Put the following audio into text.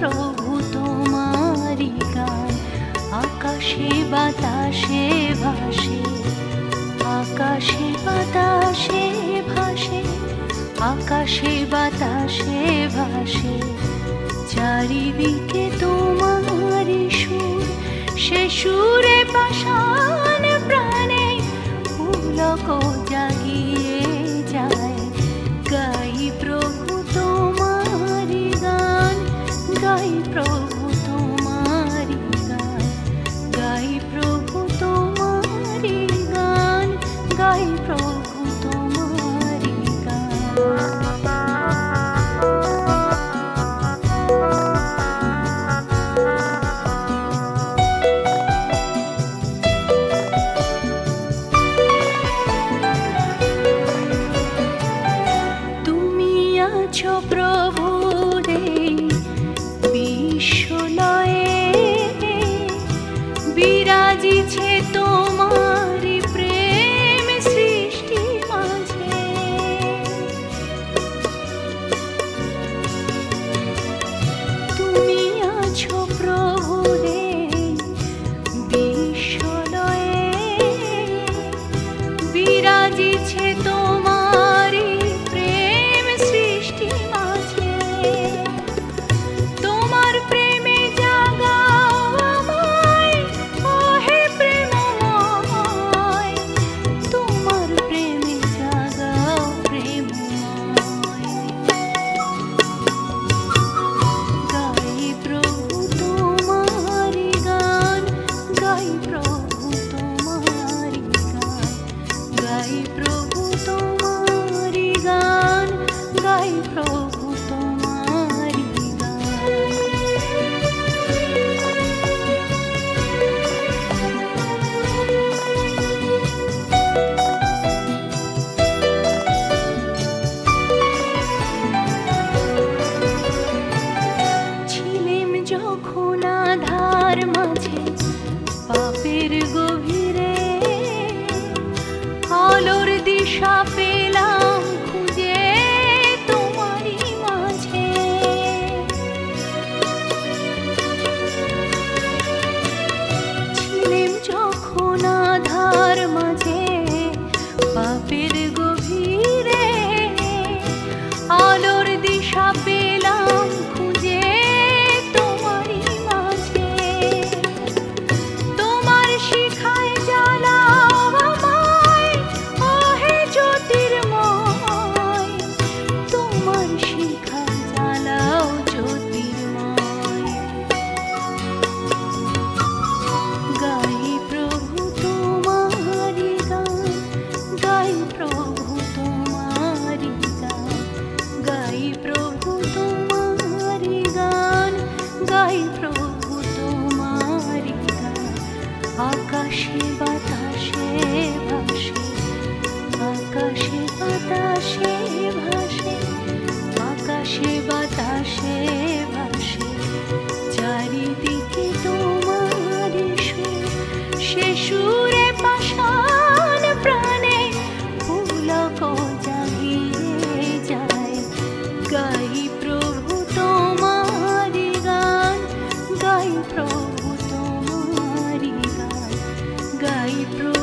প্রভু তোমারি গান, আকাশে বাতাসে ভাসে, আকাশে বাতাসে ভাসে, আকাশে বাতাসে ভাসে। চারিদিকে তোমারি সুর, সে সুরে বাসা guide, Lord. শিখা জ্বালাও জ্যোতির্ময়। গাই প্রভু তোমারি প্রভু গাই প্রভু গান, গাই প্রভু বাতাসে ভাসে, আকাশে বাতাসে through